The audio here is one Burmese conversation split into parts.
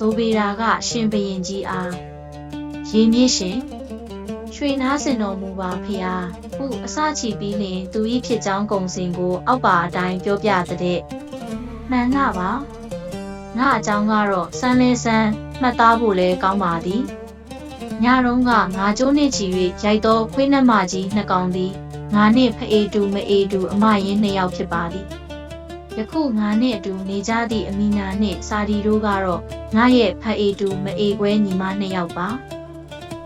နောက်ဇိုဘေရာက ရှင်ဘရင်ကြီးအားရေမြင့်ရှင်ရွှေနားစင်တော်မူပါဖျားဟုအစချီပြီးလင် သူ၏ဖြစ်ကြောင်းကုံစင်ကို အောက်ပါအတိုင်းပြောပြတဲ့မှန်လားပါငါအကြောင်းကတော့စမ်းလဲစမ်းမှတ်သားဖို့လဲကောင်းပါသည်ညတုန်းကငါကျိုးနှင့်ချီ၍ရိုက်သောခွေးနှမကြီးနှစ်ကောင်သည်ငါနှင့်ဖအေတူမအေတူအမရင်းနှစ်ယောက်ဖြစ်ပါသည် ယခုငါနဲ့အတူနေကြသည့်အမီနာနှင့်စာဒီတို့ကတော့ငါရဲ့ဖအေတူမအေခွဲညီမနှစ်ယောက်ပါ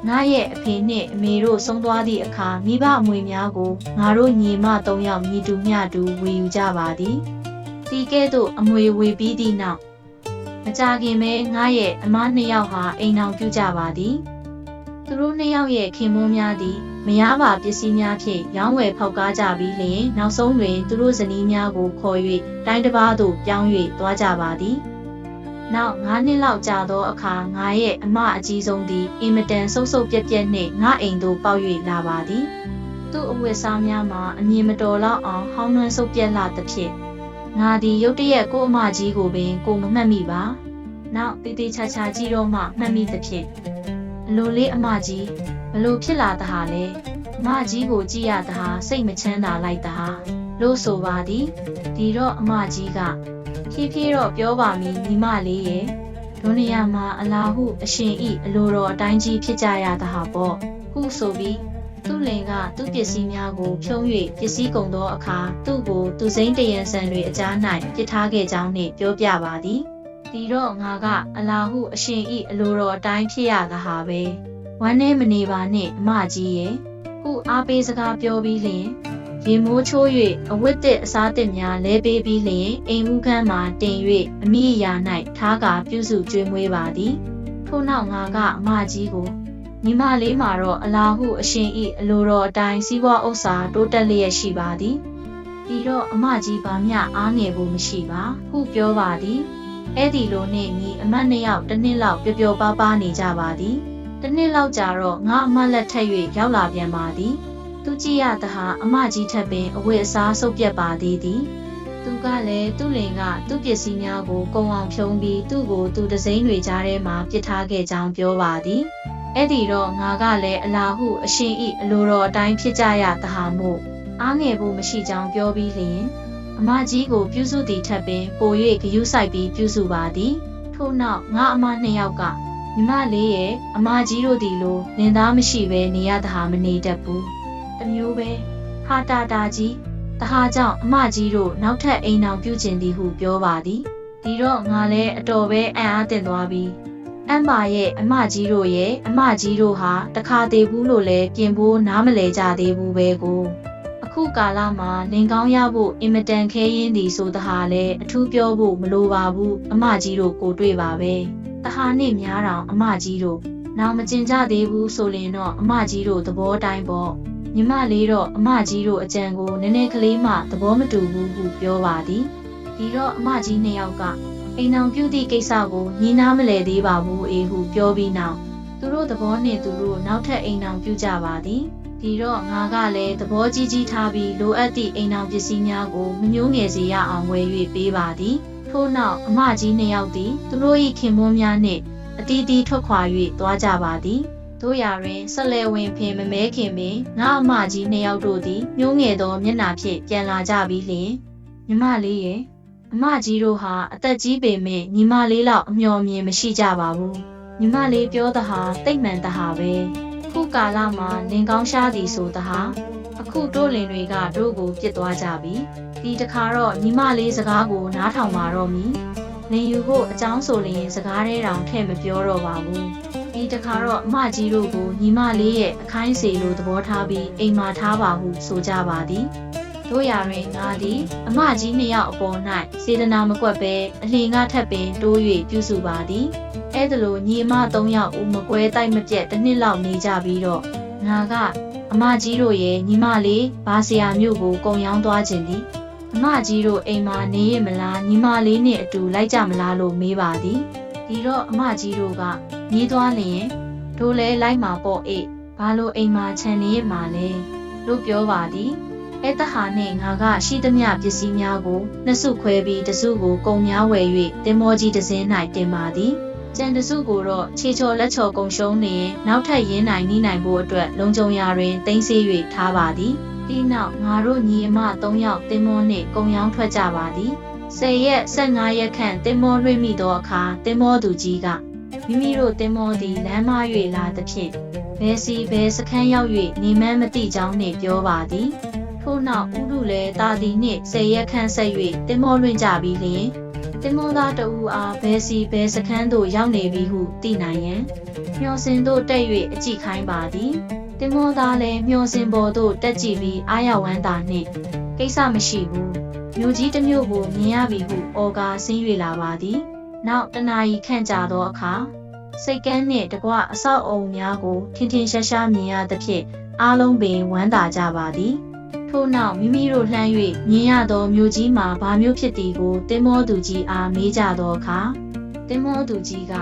ငါရဲ့အဖေနှင့်အမေတို့ဆုံးသွားသည့်အခါမိဘအမွေများကိုငါတို့ညီမသုံးယောက်ညီတူမျှတူဝေယူကြပါသည်ဒီကဲ့သို့အမွေဝေပြီးသည့်နောက်မကြခင်ပဲငါရဲ့အမနှစ်ယောက်ဟာအိမ်အောင်ပြုကြပါသည်သူတို့နှစ်ယောက်ရဲ့ခင်မွန်းများသည် မရပါပစ္စည်းများဖြင့်ရောင်းဝယ်ဖောက်ကားကြပြီးလျှင်နောက်ဆုံးတွင်သူတို့ဇနီးများကိုခေါ်၍တိုင်းတစ်ပါးသို့ပြောင်း၍သွားကြပါသည်။နောက်၅နှစ်လောက်ကြာသောအခါငါရဲ့အမအကြီးဆုံးသည်အင်မတန်ဆုပ်ဆုပ်ပြက်ပြက်နှင့်ငါအိမ်သို့ပေါက်၍လာပါသည်။သူ့အဝတ်စားများမှာအမြင်မတော်လောက်အောင်ဟောင်းနှွမ်းဆုပ်ပြက်လာသဖြင့်ငါသည်ရုတ်တရက်ကို့အမကြီးကိုပင်ကိုမမှတ်မိပါ။နောက်တေးသေးချာချာကြည့်တော့မှမှတ်မိသဖြင့်အလိုလေးအမကြီး ဘလို့ဖြစ်လာသဟာလဲအမကြီးကိုကြည့်ရသဟာစိတ်မချမ်းသာလိုက်သဟာလို့ဆိုပါသည်ဒီတော့အမကြီးကဖြည်းဖြည်းတော့ပြောပါမည်ညီမလေးရဲ့ဒုနီယာမှာအလာဟုအရှင်ဤအလိုတော်အတိုင်းကြီးဖြစ်ကြရသဟာပေါ့ဟုဆိုပြီးသူ့လင်ကသူ့ပစ္စည်းများကိုဖြုံး၍ပစ္စည်းကုန်သောအခါသူ့ကိုသူစိမ့်တရံဆန်တွေအကြား၌ပစ်ထားခဲ့ကြောင်းနှင့်ပြောပြပါသည်ဒီတော့ငါကအလာဟုအရှင်ဤအလိုတော်အတိုင်းဖြစ်ရသဟာပဲ ဝမ်းနေမနေပါနဲ့အမကြီးရဲ့ခုအားပေးစကားပြောပြီးလျင်ရေမိုးချိုး၍အဝတ်တစ်အစားတစ်များလဲပေးပြီးလျင်အိမ်ဦးခန်းမှာတင်၍အမိအရာ၌ထားကာပြုစုကျွေးမွေးပါသည်ထို့နောက်ငါကအမကြီးကိုညီမလေးမှာတော့အလားဟုအရှင်ဤအလိုတော်အတိုင်းစီးပွားဥစ္စာတိုးတက်လျက်ရှိပါသည်ဒီတော့အမကြီးဘာမျှအားငယ်ဖို့မရှိပါဟုပြောပါသည်အဲ့ဒီလိုနဲ့ညီအမတ်နှစ်ယောက်တစ်နှစ်လောက်ပျော်ပျော်ပါးပါးနေကြပါသည် တစ်နှစ်လောက်ကြာတော့ငါအမလက်ထက်၍ရောက်လာပြန်ပါသည်သူကြည့်ရသဟာအမကြီးထက်ပင်အဝတ်အစားဆုပ်ပြက်ပါသေးသည်သူကလည်းသူ့လင်ကသူ့ပစ္စည်းများကိုကုံအောင်ဖြုံးပြီးသူ့ကိုသူတစိမ့်တွေကြားထဲမှာပစ်ထားခဲ့ကြောင်းပြောပါသည်အဲ့ဒီတော့ငါကလည်းအလာဟုအရှင်ဤအလိုတော်အတိုင်းဖြစ်ကြရသဟာမို့အားငယ်ဖို့မရှိကြောင်းပြောပြီးလျင်အမကြီးကိုပြုစုသည်ထက်ပင်ပို၍ဂယုစိုက်ပြီးပြုစုပါသည်ထို့နောက်ငါအမနှစ်ယောက်က ညီမလေးရဲ့အမကြီးတို့ဒီလိုလင်သားမရှိဘဲနေရတာဟာမနေတတ်ဘူး။တမျိုးပဲဟာတာတာကြီးတဟာကြောင့်အမကြီးတို့နောက်ထပ်အိမ်အောင်ပြုကျင်သည်ဟုပြောပါသည်။ဒီတော့ငါလည်းအတော်ပဲအံ့အားသင့်သွားပြီ။အမ်ပါရဲ့အမကြီးတို့ရဲ့အမကြီးတို့ဟာတခါသေးဘူးလို့လဲပြင်ဖို့နားမလဲကြသေးဘူးပဲကို။အခုကာလမှာလင်ကောင်းရဖို့အင်မတန်ခဲရင်းသည်ဆိုတဟာလဲအထူးပြောဖို့မလိုပါဘူးအမကြီးတို့ကိုတွေ့ပါပဲ။ တဟာနဲ့များတောင်အမကြီးတို့နောက်မကျင်ကြသေးဘူးဆိုရင်တော့အမကြီးတို့သဘောတိုင်းပေါ့ညီမလေးတော့အမကြီးတို့အကြံကိုနည်းနည်းကလေးမှသဘောမတူဘူးဟုပြောပါသည်ဒီတော့အမကြီးနှစ်ယောက်ကအိမ်အောင်ပြုသည့်ကိစ္စကိုညီနာမလဲသေးပါဘူးအေဟုပြောပြီးနောက်သူတို့သဘောနှင့်သူတို့နောက်ထပ်အိမ်အောင်ပြုကြပါသည်ဒီတော့ငါကလည်းသဘောကြီးကြီးထားပြီးလိုအပ်သည့်အိမ်အောင်ပစ္စည်းများကိုမညှိုးငယ်စေရအောင်ဝယ်၍ပေးပါသည် ထို့နောက်အမကြီးနှစ်ယောက်သည်သူတို့၏ခင်ပွန်းများနှင့်အတီးတီးထွက်ခွာ၍သွားကြပါသည်တို့ရာတွင်ဆက်လက်ဝင်ဖင်မမဲခင်ပင်ငါအမကြီးနှစ်ယောက်တို့သည်ညှိုးငယ်သောမျက်နှာဖြင့်ပြန်လာကြပြီးလျှင်ညီမလေးရဲ့အမကြီးတို့ဟာအသက်ကြီးပေမဲ့ညီမလေးလောက်အမျှော်မြင်မရှိကြပါဘူးညီမလေးပြောသဟာတိတ်မှန်သဟာပဲခုကာလမှာလင်ကောင်းရှားသည်ဆိုသဟာ အခုတို့လင်တွေကတို့ကိုပြစ်သွားကြပြီဒီတခါတော့ညီမလေးစကားကိုနားထောင်ပါတော့မည်လင်ယူဖို့အကြောင်းဆိုလျင်စကားထဲတောင်ထည့်မပြောတော့ပါဘူးဒီတခါတော့အမကြီးတို့ကိုညီမလေးရဲ့အခိုင်းစေလိုသဘောထားပြီးအိမ်မာထားပါဟုဆိုကြပါသည်တို့ရာတွင်ငါသည်အမကြီးနှစ်ယောက်အပေါ်၌စေတနာမကွက်ပဲအလင်ကထပ်ပင်တိုး၍ပြုစုပါသည်အဲ့ဒါလိုညီအမ၃ယောက်ဦးမကွဲတိုက်မပြက်တစ်နှစ်လောက်နေကြပြီးတော့ငါက အမကြီးတို့ရဲ့ညီမလေးဘာဆရာမျိုးကိုကုံရောင်းသွားခြင်းသည်အမကြီးတို့အိမ်မှာနေရမလားညီမလေးနဲ့အတူလိုက်ကြမလားလို့မေးပါသည်ဒီတော့အမကြီးတို့ကညီးသွားလျင်တို့လဲလိုက်မှာပေါ့အေးဘာလို့အိမ်မှာခြံနေရမှာလဲလို့ပြောပါသည်အဲတဟာနှင့်ငါကရှိသမျှပစ္စည်းများကိုနှစ်စုခွဲပြီးတစုကိုကုံများဝယ်၍တင်မောကြီးတစ်စင်း၌တင်ပါသည် ကျန်တစုကိုတော့ခြေချော်လက်ချော်ကုံရှုံးနေရင်နောက်ထပ်ရင်းနိုင်နှီးနိုင်ဖို့အတွက်လုံခြုံရာတွင်တင်းဆေး၍ထားပါသည်ဒီနောက်ငါတို့ညီအမ၃ယောက်တင်မောနှင့်ကုံရောင်းထွက်ကြပါသည်10ရက်15ရက်ခန့်တင်မောလွှင့်မိသောအခါတင်မောသူကြီးကမိမိတို့တင်မောသည်လမ်းမ၍လာသဖြင့်ဘယ်စီဘယ်စခန်းရောက်၍နေမှန်းမသိကြောင်းနှင့်ပြောပါသည်ထို့နောက်ဥရုလည်းတာဒီနှင့်ဆယ်ရက်ခန့်ဆက်၍တင်မောလွင့်ကြပြီးလျင် တင်မောသားတဦးအားဘဲစီဘဲစခန်းသို့ရောက်နေပြီဟုသိနိုင်ရန်မျောစင်သို့တက်၍အကြည့်ခိုင်းပါသည်တင်မောသားလည်းမျောစင်ပေါ်သို့တက်ကြည့်ပြီးအာရဝမ်းသာနှင့်ကိစ္စမရှိဘူးမြို့ကြီးတစ်မြို့ကိုမြင်ရပြီဟုအော်ကာဆင်း၍လာပါသည်နောက်တနာရီခန့်ကြာသောအခါစိတ်ကန်းနှင့်တကွအဆောက်အုံများကိုထင်ထင်ရှားရှားမြင်ရသဖြင့်အားလုံးပင်ဝမ်းသာကြပါသည် ထို့နောက်မိမိတို့လှမ်း၍မြင်ရသောမြို့ကြီးမှာဘာမျိုးဖြစ်သည်ကိုတင်မောသူကြီးအားမေးကြသောအခါတင်မောသူကြီးက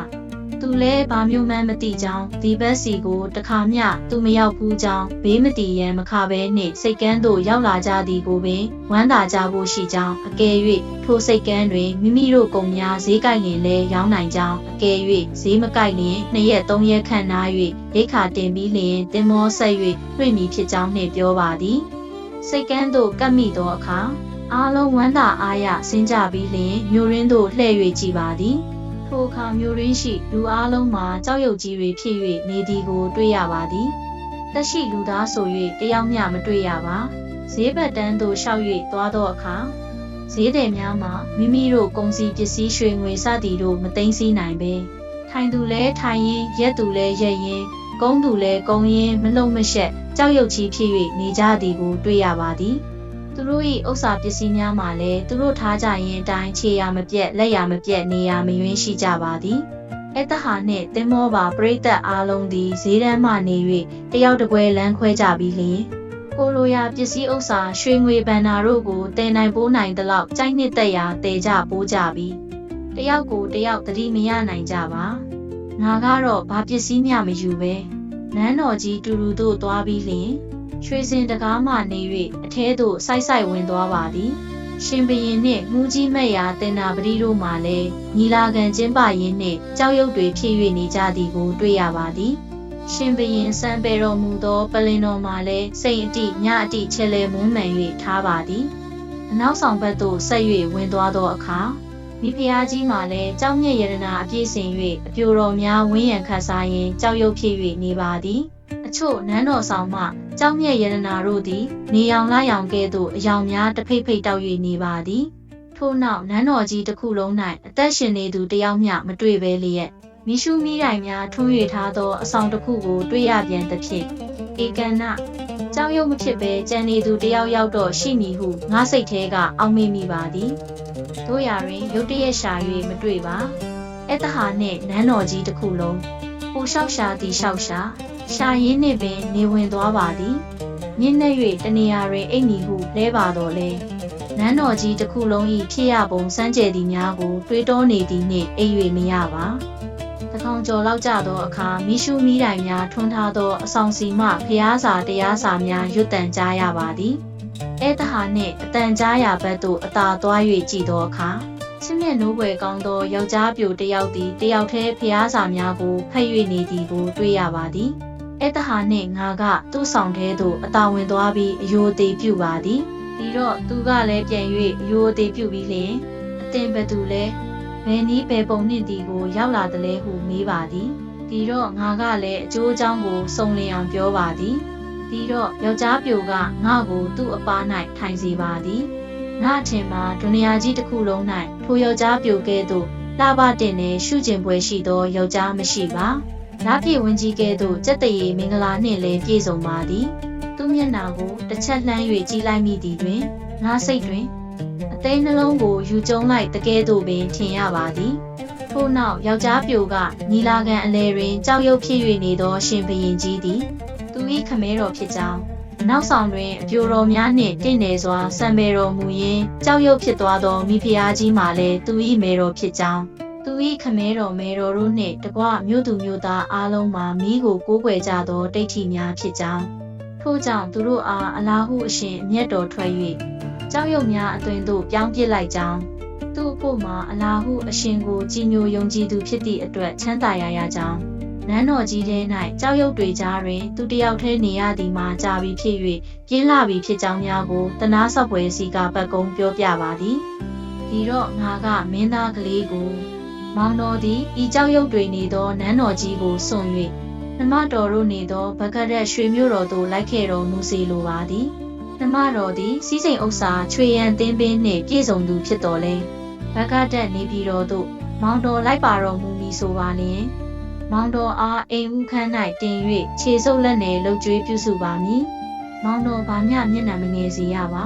သူလဲဘာမျိုးမှန်းမသိကြောင်းဒီဘက်စီကိုတခါမျှသူမရောက်ဘူးကြောင်းဘေးမတည်ရန်မခဘဲနှင့်စိတ်ကန်းသို့ရောက်လာကြသည်ကိုပင်ဝမ်းသာကြဖို့ရှိကြောင်းအကယ်၍ထိုစိတ်ကန်းတွင်မိမိတို့ကုန်များဈေးကိုက်ရင်လဲရောင်းနိုင်ကြောင်းအကယ်၍ဈေးမကိုက်ရင်နှစ်ရက်သုံးရက်ခန့်နား၍ရိတ်ခါတင်ပြီးလျင်တင်မောဆက်၍လွှင့်မည်ဖြစ်ကြောင်းနှင့်ပြောပါသည် စိတ်ကန်းသို့ကပ်မိသောအခါအားလုံးဝမ်းသာအားရဆင်းကြပြီးလျင်မြို့ရင်းသို့လှည့်၍ကြည်ပါသည်ထိုအခါမြို့ရင်းရှိလူအားလုံးမှာကြောက်ရွံ့ကြီးတွေဖြစ်၍နေသည်ကို တွေ့ရပါသည်တက်ရှိလူသားဆို၍တယောက်မျှမတွေ့ရပါဈေးဘက်တန်းသို့ရှောက်၍သွားသောအခါဈေးတယ်များမှာမိမိတို့ကုန်စည်ပစ္စည်းရွှေငွေစသည်တို့မသိမ်းဆည်းနိုင်ပဲထိုင်သူလဲထိုင်ရင်ရက်သူလဲရက်ရင်ကုန်းသူလဲကုန်းရင်မလုံမရှက် ကြောက်ရွံ့ချီဖြစ်၍နေကြသည်ကိုတွေ့ရပါသည်သူတို့၏ဥစ္စာပစ္စည်းများမှာလည်းသူတို့ထားကြရင်အတိုင်းခြေရမပြက်လက်ရမပြက်နေရမယွင်းရှိကြပါသည်အတဟာနှင့်တင်မောပါပရိသတ်အားလုံးသည်ဈေးတန်းမှနေ၍တယောက်တစ်ကွဲလမ်းခွဲကြပြီးလျှင်ကိုလိုရာပစ္စည်းဥစ္စာရွှေငွေဘဏ္ဍာတို့ကိုတည်နိုင်ပိုးနိုင်သလောက်ကြိုက်နှစ်သက်ရာတည်ကြပိုးကြပြီးတယောက်ကိုတယောက်တတိမရနိုင်ကြပါငါကတော့ဘာပစ္စည်းမျှမယူပဲ နန်းတော်ကြီးတူတူတို့သွားပြီးလျှင်ရွှေစင်တကားမှနေ၍အထဲသို့စိုက်စိုက်ဝင်သွားပါသည်ရှင်ဘရင်နှင့်ငူးကြီးမဲ့ရာတင်နာပတိတို့မှလည်းညီလာခံကျင်းပရင်းနှင့်ကြောက်ရွံ့တွေဖြစ်၍နေကြသည်ကိုတွေ့ရပါသည်ရှင်ဘရင်စံပေတော်မူသောပလင်တော်မှလည်းစိတ်အတိညအတိချဲလဲမွန်းမှန်၍ထားပါသည်အနောက်ဆောင်ဘက်သို့ဆက်၍ဝင်သွားသောအခါ မိဖုရားကြီးမှလည်းကြောက်မြက်ရတနာအပြည့်စင်၍အပြိုတော်များဝင်းရံခတ်စားရင်ကြောက်ရွံ့ဖြစ်၍နေပါသည်အချို့နန်းတော်ဆောင်မှကြောက်မြက်ရတနာတို့သည် နေရောင်လာရောင်ကဲ့သို့အယောင်များတဖိတ်ဖိတ်တောက်၍နေပါသည်ထို့နောက်နန်းတော်ကြီးတစ်ခုလုံး၌အသက်ရှင်နေသူတယောက်မျှမတွေ့ပဲလျက်မိရှုမိတိုင်များထွန်း၍ထားသောအဆောင်တစ်ခုကိုတွေ့ရပြန်သဖြင့်ဧကန္န ကြောက်ရွံ့မဖြစ်ပဲကြံနေသူတယောက်ယောက်တော့ရှိမည်ဟုငါစိတ်ထဲကအောက်မေ့မိပါသည်တို့ရာတွင်ရုတ်တရက်ရှာ၍မတွေ့ပါအတဟာနှင့်နန်းတော်ကြီးတစ်ခုလုံးပူလျှောက်ရှာသည်လျှောက်ရှာရှာရင်းနှင့်ပင်နေဝင်သွားပါသည်မြင့်နဲ့၍တနေရာတွင်အိတ်မီဟုလဲပါတော့လေနန်းတော်ကြီးတစ်ခုလုံး၏ဖြစ်ရပုံစမ်းကြယ်သည်များကိုတွေးတောနေသည်နှင့်အိပ်၍မရပါ တထောင်ကျော်လောက်ကြသောအခါမိရှုမိတိုင်များထွန်းထားသောအဆောင်စီမှဖျားစာတရားစာများရွတ်တန်ကြားရပါသည်အဲတဟာနှင့်အတန်ကြားရာဘက်သို့အသာသွား၍ကြည်သောအခါချစ်မြတ်နိုးပွဲကောင်းသောယောက်ျားပြိုတစ်ယောက်သည်တယောက်တည်းဖျားစာများကိုဖတ်၍နေသည်ကိုတွေ့ရပါသည်အဲတဟာနှင့်ငါကသူ့ဆောင်ထဲသို့အသာဝင်သွားပြီးအယိုသေးပြုပါသည်ဒီတော့သူကလည်းပြန်၍အယိုသေးပြုပြီးလျှင်အတင်ဘသူလဲ ဘယ်နည်းဘယ်ပုံနှင့်ဒီကိုရောက်လာတယ်လဲဟုမေးပါသည်ဒီတော့ငါကလည်းအကျိုးအကြောင်းကိုစုံလင်အောင်ပြောပါသည်ဒီတော့ယောက်ျားပြိုကငါ့ကိုသူ့အပား၌ထိုင်စေပါသည်ငါအထင်မှာဒုနီယာကြီးတစ်ခုလုံး၌ထိုယောက်ျားပြိုကဲ့သို့လှပတင်နေရှုကျင်ပွဲရှိသောယောက်ျားမရှိပါနားပြေဝင်းကြီးကဲ့သို့စက်တရေမင်္ဂလာနှင့်လည်းပြည့်စုံပါသည် သူ့မျက်နှာကိုတစ်ချက်လှမ်း၍ကြည့်လိုက်မိသည်တွင်ငါစိတ်တွင် အသေးနှလုံးကိုယူကျုံလိုက်တကဲသို့ပင်ထင်ရပါသည်ထို့နောက်ယောက်ျားပြိုကညီလာခံအလဲတွင်ကြောက်ရွံ့ဖြစ်၍နေသောရှင်ဘရင်ကြီးသည်သူ၏ခမဲတော်ဖြစ်ကြောင်းနောက်ဆောင်တွင်အပြိုတော်များနှင့်တင့်တယ်စွာစံပေတော်မူရင်းကြောက်ရွံ့ဖြစ်သွားသောမိဖုရားကြီးမှလည်းသူ၏မေတော်ဖြစ်ကြောင်းသူ၏ခမဲတော်မေတော်တို့နှင့်တကွမြို့သူမြို့သားအားလုံးမှာမိကိုကိုးကွယ်ကြသောတိဋ္ဌိများဖြစ်ကြောင်းထို့ကြောင့်သူတို့အားအလားဟုအရှင်အမျက်တော်ထွက်၍ ကြောက်ရွံ့များအသွင်သို့ပြောင်းပစ်လိုက်ကြောင်းသူ့အဖို့မှာအလားဟုအရှင်ကိုကြည်ညိုယုံကြည်သူဖြစ်သည့်အတွက်ချမ်းသာရရကြောင်းနန်းတော်ကြီးထဲ၌ကြောက်ရွံ့တွေကြားတွင်သူတယောက်တည်းနေရသည်မှာကြာပြီဖြစ်၍ပြင်းလာပြီဖြစ်ကြောင်းများကိုတနာဆော့ပွဲစီကပတ်ကုံပြောပြပါသည်ဒီတော့ငါကမင်းသားကလေးကိုမောင်တော်သည်ဤကြောက်ရွံ့တွေနေသောနန်းတော်ကြီးကိုစွန့်၍နှမတော်တို့နေသောဗကရက်ရွှေမြို့တော်သို့လိုက်ခဲ့တော်မူစေလိုပါသည် နှမတော်သည်စီးစိမ်ဥစ္စာချွေရန်တင်းပင်းနှင့်ပြည့်စုံသူဖြစ်တော်လဲဗကရက်နေပြည်တော်သို့မောင်တော်လိုက်ပါတော်မူမည်ဆိုပါလျင်မောင်တော်အားအိမ်ဦးခန်း၌တင်၍ခြေဆုပ်လက်နယ်လှုပ်ကြွေးပြုစုပါမည်မောင်တော်ဗာမျှမျက်နှာမငယ်စေရပါ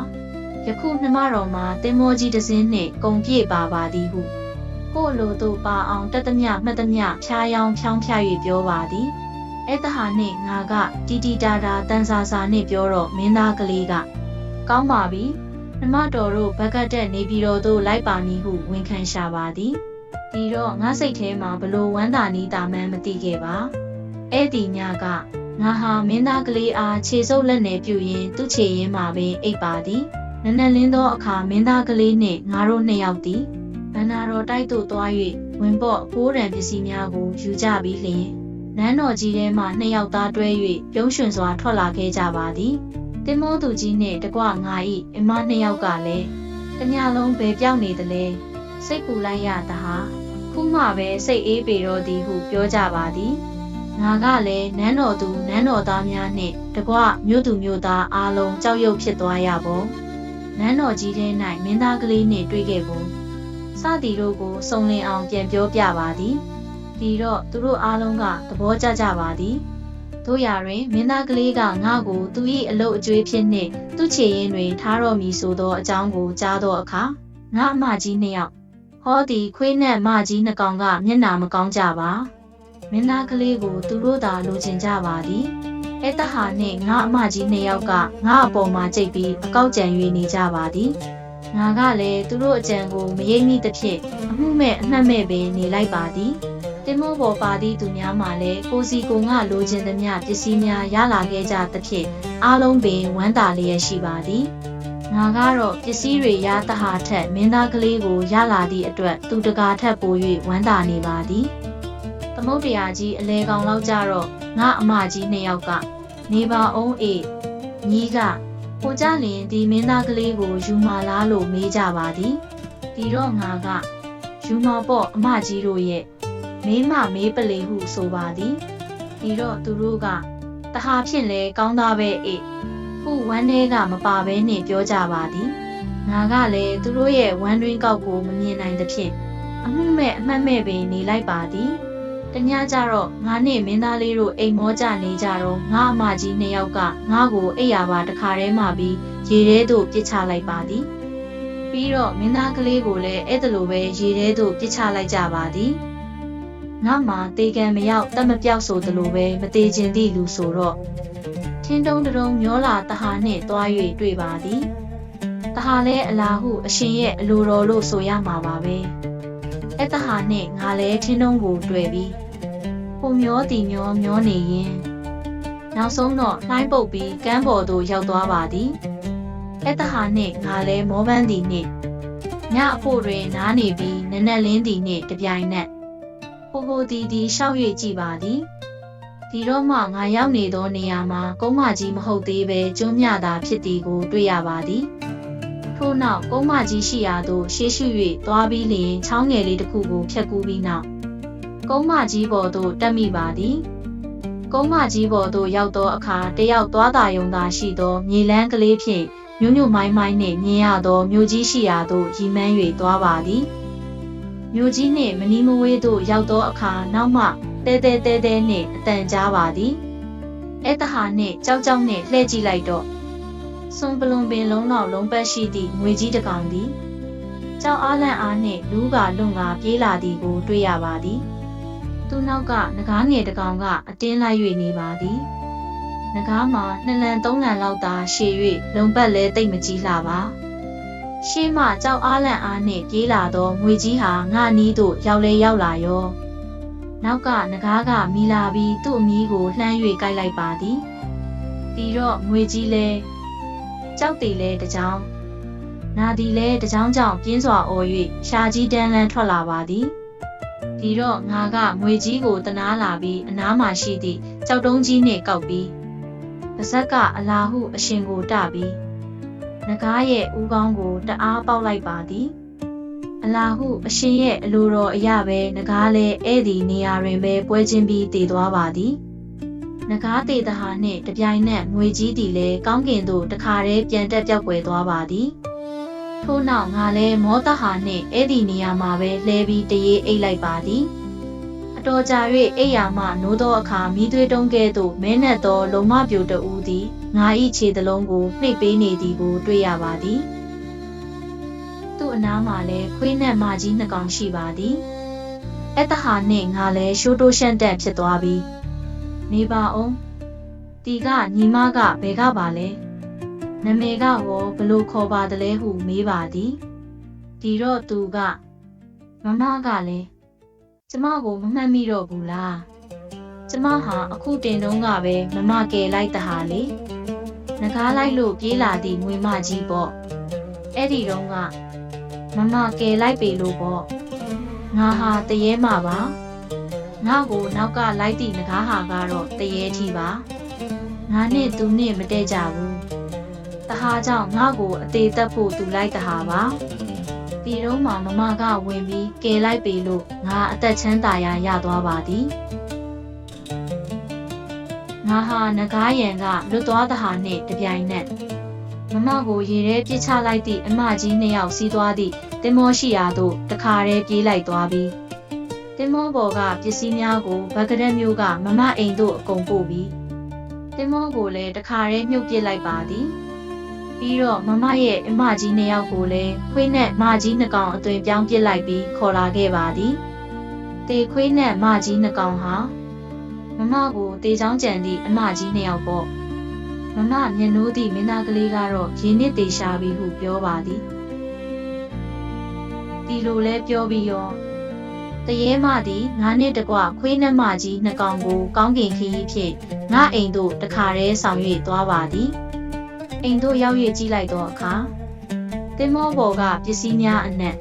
ယခုနှမတော်မှာတင်မောကြီးတစ်စင်းနှင့်ကုံပြည့်ပါပါသည်ဟုကို့လိုတို့ပါအောင်တက်သမျှမှတ်သမျှဖြားယောင်းဖြောင်းဖြ၍ပြောပါသည် အဲ့တဟာနှင့်ငါကတီတီတာတာတန်ဆာဆာနှင့်ပြောတော့မင်းသားကလေးကကောင်းပါပြီနှမတော်တို့ဘက်ကတက်နေပြည်တော်သို့လိုက်ပါမည်ဟုဝန်ခံရှာပါသည်ဒီတော့ငါစိတ်ထဲမှာဘလို့ဝမ်းသာနီးတာမှန်းမသိခဲ့ပါအဲ့ဒီညကငါဟာမင်းသားကလေးအားခြေဆုပ်လက်နယ်ပြုရင်းသူ့ခြေရင်းမှာပင်အိပ်ပါသည်နနက်လင်းသောအခါမင်းသားကလေးနှင့်ငါတို့နှစ်ယောက်သည်ဗန္နာတော်တိုက်သို့သွား၍ဝင်ပေါ့အဖိုးရန်ပစ္စည်းများကိုယူကြပြီးလျင် နန်းတော်ကြီးထဲမှနှစ်ယောက်သားတွဲ၍ပြုံးရွှင်စွာထွက်လာခဲ့ကြပါသည်တင်မောသူကြီးနှင့်တကွငါ၏အမနှစ်ယောက်ကလည်းတညလုံးပဲပြောင်းနေသလဲစိတ်ပူလိုက်ရတာဟာခုမှပဲစိတ်အေးပေတော့သည်ဟုပြောကြပါသည်ငါကလည်းနန်းတော်သူနန်းတော်သားများနှင့်တကွမြို့သူမြို့သားအားလုံးကြောက်ရွံ့ဖြစ်သွားရပုံနန်းတော်ကြီးထဲ၌မင်းသားကလေးနှင့်တွေ့ခဲ့ပုံစသည်တို့ကိုစုံလင်အောင်ပြန်ပြောပြပါသည် ဒီတော့သူတို့အားလုံးကသဘောကျကြပါသည်တို့ရတွင်မင်းသားကလေးကငါ့ကိုသူ၏အလုတ်အကျွေးဖြစ်နှင့်သူ့ခြေရင်းတွင်ထားတော်မူဆိုသောအကြောင်းကိုကြားသောအခါငါအမကြီးနှစ်ယောက်ဟောဒီခွေးနဲ့မကြီးနှစ်ကောင်ကမျက်နာမကောင်းကြပါမင်းသားကလေးကိုသူတို့သာလိုချင်ကြပါသည်အဲတဟာနှင့်ငါအမကြီးနှစ်ယောက်ကငါအပေါ်မှာကြိတ်ပြီးအကောက်ကြံ၍နေကြပါသည်ငါကလည်းသူတို့အကြံကိုမရိပ်မိသဖြင့်အမှုမဲ့အနှံ့မဲ့ပင်နေလိုက်ပါသည် တင်မောပေါ်ပါသည့်သူများမှလည်းကိုစီကိုငါလိုချင်သမျှပစ္စည်းများရလာခဲ့ကြသဖြင့်အားလုံးပင်ဝမ်းသာလျက်ရှိပါသည်ငါကတော့ပစ္စည်းတွေရသဟာထက်မင်းသားကလေးကိုရလာသည့်အတွက်သူတကာထက်ပို၍ဝမ်းသာနေပါသည်သမုတ်တရားကြီးအလဲကောင်လောက်ကြတော့ငါအမကြီးနှစ်ယောက်ကနေပါအောင်အေးညီကဟိုကြလင်ဒီမင်းသားကလေးကိုယူမာလားလို့မေးကြပါသည်ဒီတော့ငါကယူမာပေါ့အမကြီးတို့ရဲ့ မေးမမေးပလေဟုဆိုပါသည်ဒီတော့သူတို့ကတဟာဖြင့်လဲကောင်းသားပဲအေးခုဝမ်းထဲကမပါဘဲနဲ့ပြောကြပါသည်ငါကလည်းသူတို့ရဲ့ဝမ်းတွင်းကောက်ကိုမမြင်နိုင်သဖြင့်အမှုမဲ့အမှတ်မဲ့ပင်နေလိုက်ပါသည်တညကြတော့ငါနဲ့မင်းသားလေးတို့အိမ်မောကြနေကြတော့ငါအမကြီးနှစ်ယောက်ကငါ့ကိုအိယာပါတခါတည်းမှပြီးရေထဲသို့ပြစ်ချလိုက်ပါသည်ပြီးတော့မင်းသားကလေးကိုလည်းအဲ့ဒါလိုပဲရေထဲသို့ပြစ်ချလိုက်ကြပါသည် ငါမှတေကံမရောက်တတ်မပြောက်ဆိုသလိုပဲမသေးခြင်းသည့်လူဆိုတော့ထင်းတုံးတုံးမျောလာတဟာနှင့်တွား၍တွေ့ပါသည်တဟာလဲအလားဟုအရှင်ရဲ့အလိုတော်လို့ဆိုရမှာပါပဲအဲ့တဟာနှင့်ငါလဲထင်းတုံးကိုတွေ့ပြီးဟိုမျောတီမျောမျောနေရင်နောက်ဆုံးတော့လှိုင်းပုတ်ပြီးကမ်းပေါ်သို့ရောက်သွားပါသည်အဲ့တဟာနှင့်ငါလဲမောပန်းသည်နှင့်ညအဖို့တွင်နားနေပြီးနနက်လင်းသည်နှင့်တပြိုင်နက် ဟိုဟိုတီတီရှောက်၍ကြည့်ပါသည်ဒီတော့မှငါရောက်နေသောနေရာမှာကုန်းမကြီးမဟုတ်သေးပဲကျွန်းမြသာဖြစ်သည်ကိုတွေ့ရပါသည်ထို့နောက်ကုန်းမကြီးရှိရာသို့ရှေးရှု၍သွားပြီးလျင်ချောင်းငယ်လေးတစ်ခုကိုဖြတ်ကူးပြီးနောက်ကုန်းမကြီးပေါ်သို့တက်မိပါသည်ကုန်းမကြီးပေါ်သို့ရောက်သောအခါတယောက်သွားတာယုံသာရှိသောမြေလန်းကလေးဖြင့်ညွညွမိုင်းမိုင်းနှင့်မြင်ရသောမြို့ကြီးရှိရာသို့ရီမန်း၍သွားပါသည် မြို့ကြီးနှင့်မနီးမဝေးသို့ရောက်သောအခါနောက်မှတဲတဲတဲတဲနှင့်အတန်ကြားပါသည်အဲ့တဟာနှင့်ကြောက်ကြောက်နှင့်လှည့်ကြည့်လိုက်တော့စွန်ပလွန်ပင်လုံးလောက်လုံးပတ်ရှိသည့်ငွေကြီးတစ်ကောင်သည်ကြောက်အားလန့်အားနှင့်လူးကလွန်ကပြေးလာသည်ကိုတွေ့ရပါသည်သူနောက်ကငကားငယ်တစ်ကောင်ကအတင်းလိုက်၍နေပါသည်ငကားမှာနှစ်လန်သုံးလန်လောက်သာရှည်၍လုံပတ်လဲတိတ်မကြီးလှပါ ရှေးမှကြောက်အားလန့်အားနှင့်ပြေးလာသောငွေကြီးဟာငါနီးသို့ရောက်လဲရောက်လာရောနောက်ကငကားကမီလာပြီးသူ့အမီးကိုလှမ်း၍ကိုက်လိုက်ပါသည်ပြီးတော့ငွေကြီးလဲကြောက်သေးလဲတကြောင်နာဒီလဲတကြောင်ကြောင့်ပြင်းစွာအော်၍ရှာကြီးတန်းလန်းထွက်လာပါသည်ဒီတော့ငါကငွေကြီးကိုတနာလာပြီးအနားမှာရှိသည့်ကြောက်တုံးကြီးနှင့်ကောက်ပြီးပါဇက်ကအလာဟုအရှင်ကိုတပြီး ငကားရဲ့ဦးကောင်းကိုတအားပေါက်လိုက်ပါသည်အလာဟုအရှင်ရဲ့အလိုတော်အရပဲငကားလဲဧည့်သည်နေရာတွင်ပဲပွဲချင်းပြီးတည်သွားပါသည်နဂါးတေတဟာနှင့်တပြိုင်နက်ငွေကြီးသည်လည်းကောင်းကင်သို့တခါတည်းပြန်တက်ပြောက်ွယ်သွားပါသည်ထို့နောက်ငါလည်းမောတဟာနှင့်အဲ့ဒီနေရာမှာပဲလဲပြီးတရေအိတ်လိုက်ပါသည်အတော်ကြာ၍အိယာမှနိုးသောအခါမိသွေးတုံးကဲ့သို့မဲနက်သောလုံမပြိုတူသည် ငါ၏ခြေသလုံးကိုနှိပ်ပေးနေသည်ကိုတွေ့ရပါသည်သူ့အနားမှာလည်းခွေးနက်မကြီးနှစ်ကောင်ရှိပါသည်အတဟာနှင့်ငါလည်းရှိုးတိုးရှန့်တက်ဖြစ်သွားပြီးနေပါအောင်တီကညီမကဘယ်ကပါလဲနမေကရောဘလို့ခေါ်ပါတလဲဟုမေးပါသည်ဒီတော့သူကမမကလည်းကျမကိုမမှတ်မိတော့ဘူးလားကျမဟာအခုတင်တုန်းကပဲမမကယ်လိုက်တဟာလေ ငကားလိုက်လို့ပြေးလာသည့်ငွေမကြီးပေါ့အဲ့ဒီတုန်းကမမကယ်လိုက်ပေလို့ပေါ့ငါဟာတရေမှာပါငါ့ကိုနောက်ကလိုက်သည့်ငကားဟာကတော့တရေထီပါငါနဲ့သူနဲ့မတည့်ကြဘူးတဟာကြောင့်ငါ့ကိုအသေးသက်ဖို့သူလိုက်တဟာပါပြီးတော့မှမမကဝင်ပြီးကယ်လိုက်ပေလို့ငါအသက်ချမ်းသာရာရသွားပါသည် ငါဟာငကားရံကလွတ်သွားတဟာနှင့်တပြိုင်နက်မမကိုရေထဲပြစ်ချလိုက်သည့်အမကြီးနှစ်ယောက်စီးသွားသည့်တင်မောရှိရာသို့တခါတည်းပြေးလိုက်သွားပြီးတင်မောပေါ်ကပစ္စည်းများကိုဗကရက်မျိုးကမမအိမ်သို့အကုန်ပို့ပြီးတင်မောကိုလည်းတခါတည်းမြုပ်ပစ်လိုက်ပါသည်ပြီးတော့မမရဲ့အမကြီးနှစ်ယောက်ကိုလည်းခွေးနဲ့မကြီးနှစ်ကောင်အသွင်ပြောင်းပစ်လိုက်ပြီးခေါ်လာခဲ့ပါသည်တေခွေးနဲ့မကြီးနှစ်ကောင်ဟာ မမကိုတေချောင်းကြံသည့်အမကြီးနှစ်ယောက်ပေါ့မမမျက်နှိုးသည့်မင်းသားကလေးကတော့ရင်းနစ်တေရှာပြီးဟုပြောပါသည်ဒီလိုလဲပြောပြီးရောတရေမသည်ငါနှင့်တကွခွေးနှမကြီးနှစ်ကောင်ကိုကောင်းကင်ခရီးဖြင့်ငါအိမ်သို့တခါတည်းဆောင်၍သွားပါသည်အိမ်သို့ရောက်၍ကြည့်လိုက်သောအခါတင်မောပေါ်ကပစ္စည်းများအနက်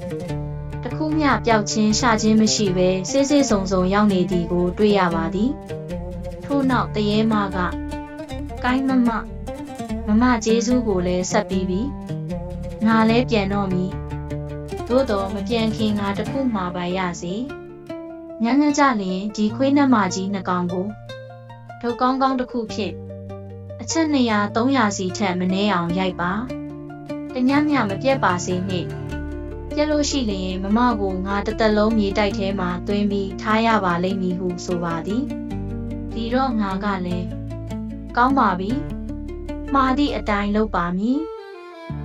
တစ်ခုမျှပျောက်ချင်းရှာချင်းမရှိဘဲစိစိဆုံဆုံရောက်နေသည်ကို တွေ့ရပါသည်ထို့ နောက်တရေမကကိုင်းမမမမကျေးဇူးကိုလည်းဆက်ပြီးပြီငါလည်းပြန်တော့မည်သို့တော့မပြန်ခင်ငါတခုမှာပါရစေ။ညညကြလျင်ဒီခွေးနှမကြီးနှစ်ကောင်ကိုထုတ်ကောင်းကောင်းတစ်ခုဖြင့်အချက်200 300စီထက်မနည်းအောင်ရိုက်ပါ။တညညမပြတ်ပါစေနှင့်။ပြက်လို့ရှိလျင်မမကိုငါတစ်သက်လုံးမြေတိုက်ထဲမှာသွင်းပြီးထားရပါလိမ့်မည်ဟုဆိုပါသည်။ ဒီတော့ငါကလည်းကောင်းပါပြီ။မှားသည့်အတိုင်းလုပ်ပါမည်။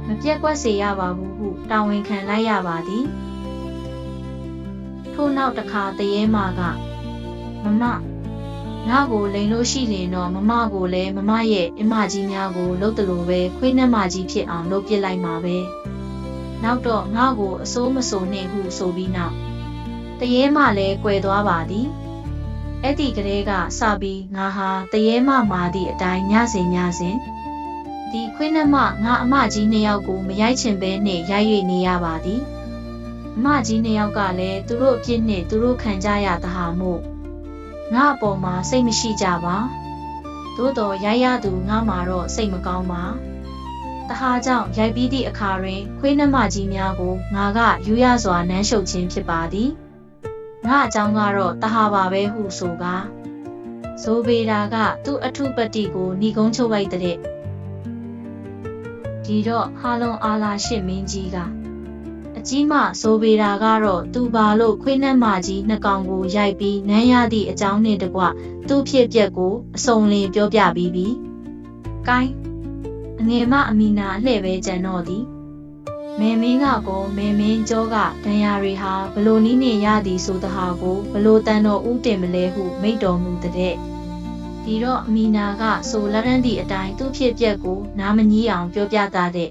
မပြက်ကွက်စေရပါဘူးဟုတာဝန်ခံလိုက်ရပါသည်ထို့နောက်တစ်ခါတရေမာကမမငါ့ကိုလိန်လို့ရှိရင်တော့မမကိုလည်းမမရဲ့အမကြီးများကိုလှုပ်တယ်လို့ပဲခွေးနှမကြီးဖြစ်အောင်လုပ်ပစ်လိုက်မှာပဲနောက်တော့ငါ့ကိုအစိုးမစိုးနှင့်ဟုဆိုပြီးနောက်တရေမလည်းကွယ်သွားပါသည် အဲ့ဒီကလေးကစပြီးငါဟာတရေမမာသည့်အတိုင်းညစဉ်ညစဉ်ဒီခွေးနှမငါအမကြီးနှစ်ယောက်ကိုမရိုက်ချင်ပဲနဲ့ရိုက်၍နေရပါသည်အမကြီးနှစ်ယောက်ကလည်းသူတို့အပြစ်နဲ့သူတို့ခံကြရသဟာမို့ငါအပေါ်မှာစိတ်မရှိကြပါသို့တော်ရိုက်ရသူငါမှာတော့စိတ်မကောင်းပါတဟာကြောင့်ရိုက်ပြီးသည့်အခါတွင်ခွေးနှမကြီးများကိုငါကယူရစွာနမ်းရှုပ်ခြင်းဖြစ်ပါသည် ငါအကြောင်းကတော့တဟာပါပဲဟုဆိုကားဇိုဘေတာကသူ့အထုပတ္တိကိုဏီကုန်းချုပ်လိုက်တဲ့ဒီတော့ဟာလုံအာလာရှစ်မင်းကြီးကအကြီးမဆိုပေတာကတော့သူပါလို့ခွေးနှက်မကြီးနှစ်ကောင်ကိုရိုက်ပြီးနမ်းရသည့်အကြောင်းနှင့်တကွသူ့ဖြစ်ပျက်ကိုအစုံလင်ပြောပြပြီးပြီ။ကိုင်းအငယ်မအမီနာအလှဲ့ပဲကြံတော့သည်။ မေမင်းကကောမေမင်းကျောကဒဏ်ရာတွေဟာဘလို့နီးနေရသည်ဆိုတဟာကိုဘလို့တန်တော်ဥတင်မလဲဟုမိတ်တော်မူတဲ့။ဒီတော့အမီနာကဆိုလက်ရန်သည့်အတိုင်းသူ့ဖြစ်ပျက်ကိုနားမငီးအောင်ပြောပြတာတဲ့